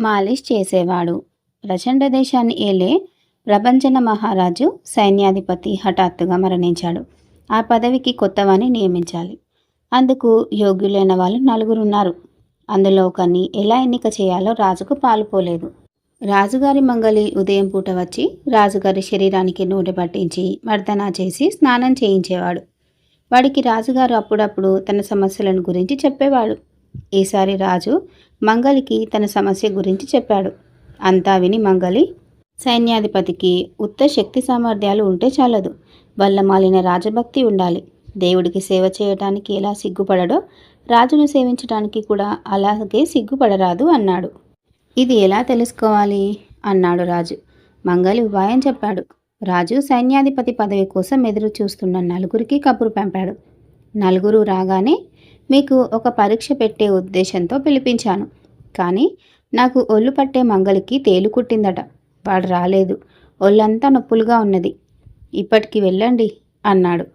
మాలిష్ చేసేవాడు. ప్రచండ దేశాన్ని ఏలే ప్రభంజన మహారాజు సైన్యాధిపతి హఠాత్తుగా మరణించాడు. ఆ పదవికి కొత్తవాన్ని నియమించాలి. అందుకు యోగ్యులైన వాళ్ళు నలుగురున్నారు. అందులో ఒకరిని ఎలా ఎన్నిక చేయాలో రాజుకు పాలుపోలేదు. రాజుగారి మంగలి ఉదయం పూట వచ్చి రాజుగారి శరీరానికి నూనె పట్టించి మర్దనా చేసి స్నానం చేయించేవాడు. వాడికి రాజుగారు అప్పుడప్పుడు తన సమస్యలను గురించి చెప్పేవాడు. ఈసారి రాజు మంగలికి తన సమస్య గురించి చెప్పాడు. అంతా విని మంగలి సైన్యాధిపతికి ఉత్త శక్తి సామర్థ్యాలు ఉంటే చాలదు. వల్ల మాలిన రాజభక్తి ఉండాలి. దేవుడికి సేవ చేయటానికి ఎలా సిగ్గుపడడో రాజును సేవించడానికి కూడా అలాగే సిగ్గుపడరాదు అన్నాడు. ఇది ఎలా తెలుసుకోవాలి? అన్నాడు రాజు. మంగలి ఉపాయం చెప్పాడు. రాజు సైన్యాధిపతి పదవి కోసం ఎదురు చూస్తున్న నలుగురికి కబురు పంపాడు. నలుగురు రాగానే మీకు ఒక పరీక్ష పెట్టే ఉద్దేశంతో పిలిపించాను. కానీ నాకు ఒళ్ళు పట్టే మంగలికి తేలు కుట్టిందట. వాడు రాలేదు. ఒళ్ళంతా నొప్పులుగా ఉన్నది. ఇప్పటికి వెళ్ళండి అన్నాడు.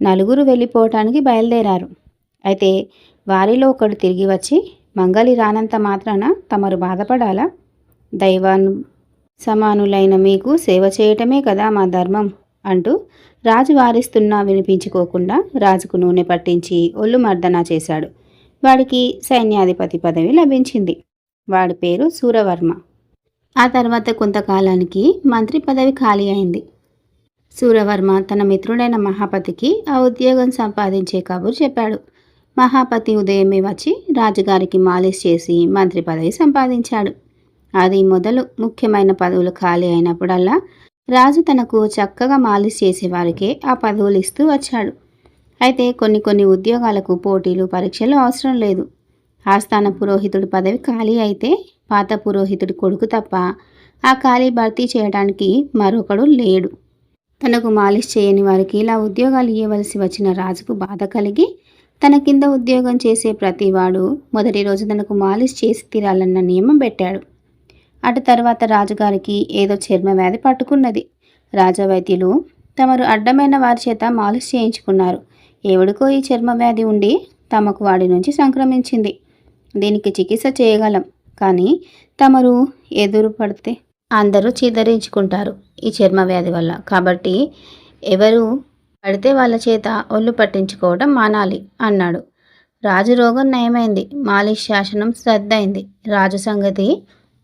నలుగురు వెళ్ళిపోవటానికి బయలుదేరారు. అయితే వారిలో ఒకడు తిరిగి వచ్చి మంగలి రానంత మాత్రాన తమరు బాధపడాలా? దైవాను సమానులైన మీకు సేవ చేయటమే కదా మా ధర్మం. అంటూ రాజు వారిస్తున్నా వినిపించుకోకుండా రాజుకు నూనె పట్టించి ఒళ్ళు మర్దన చేశాడు. వాడికి సైన్యాధిపతి పదవి లభించింది. వాడి పేరు సూరవర్మ. ఆ తర్వాత కొంతకాలానికి మంత్రి పదవి ఖాళీ అయింది. సూరవర్మ తన మిత్రుడైన మహాపతికి ఆ ఉద్యోగం సంపాదించే కబురు చెప్పాడు. మహాపతి ఉదయమే వచ్చి రాజుగారికి మాలిష్ చేసి మంత్రి పదవి సంపాదించాడు. అది మొదలు ముఖ్యమైన పదవులు ఖాళీ అయినప్పుడల్లా రాజు తనకు చక్కగా మాలిష్ చేసేవారికే ఆ పదవులు ఇస్తూ వచ్చాడు. అయితే కొన్ని కొన్ని ఉద్యోగాలకు పోటీలు పరీక్షలు అవసరం లేదు. ఆస్థాన పురోహితుడి పదవి ఖాళీ అయితే పాత పురోహితుడి కొడుకు తప్ప ఆ ఖాళీ భర్తీ చేయడానికి మరొకడు లేడు. తనకు మాలిష్ చేయని వారికి ఇలా ఉద్యోగాలు ఇవ్వవలసి వచ్చిన రాజుకు బాధ కలిగి తన కింద ఉద్యోగం చేసే ప్రతివాడు మొదటి రోజు తనకు మాలిష్ చేసి తీరాలన్న నియమం పెట్టాడు. అటు తర్వాత రాజుగారికి ఏదో చర్మ వ్యాధి పట్టుకున్నది. రాజవైద్యులు తమరు అడ్డమైన వారి చేత మాలిష్ చేయించుకున్నారు. ఎవడికో ఈ చర్మ వ్యాధి ఉండి తమకు వాడి నుంచి సంక్రమించింది. దీనికి చికిత్స చేయగలం. కానీ తమరు ఎదురు పడితే అందరూ చిదరించుకుంటారు ఈ చర్మ వ్యాధి వల్ల. కాబట్టి ఎవరు పడితే వాళ్ళ చేత ఒళ్ళు పట్టించుకోవడం మానాలి అన్నాడు. రాజు రోగం నయమైంది. మాలిష్ శాసనం శ్రద్ధ అయింది రాజు సంగతి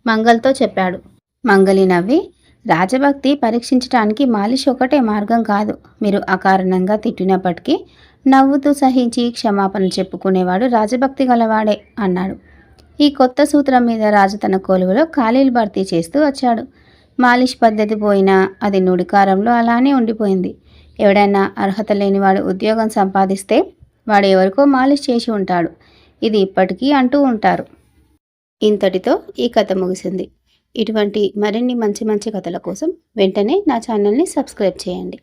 మంగల్తో చెప్పాడు. మంగలి నవ్వి రాజభక్తి పరీక్షించడానికి మాలిష్ ఒకటే మార్గం కాదు. మీరు అకారణంగా తిట్టినప్పటికీ నవ్వుతూ సహించి క్షమాపణ చెప్పుకునేవాడు రాజభక్తి గలవాడే అన్నాడు. ఈ కొత్త సూత్రం మీద రాజు తన కొలువులో ఖాళీలు భర్తీ చేస్తూ వచ్చాడు. మాలిష్ పద్ధతి పోయినా అది నుడికారంలో అలానే ఉండిపోయింది. ఎవడైనా అర్హత లేనివాడు ఉద్యోగం సంపాదిస్తే వాడు ఎవరికో మాలిష్ చేసి ఉంటాడు. ఇది ఇప్పటికీ అంటూ ఉంటారు. ఇంతటితో ఈ కథ ముగిసింది. ఇటువంటి మరిన్ని మంచి మంచి కథల కోసం వెంటనే నా ఛానల్ని సబ్స్క్రైబ్ చేయండి.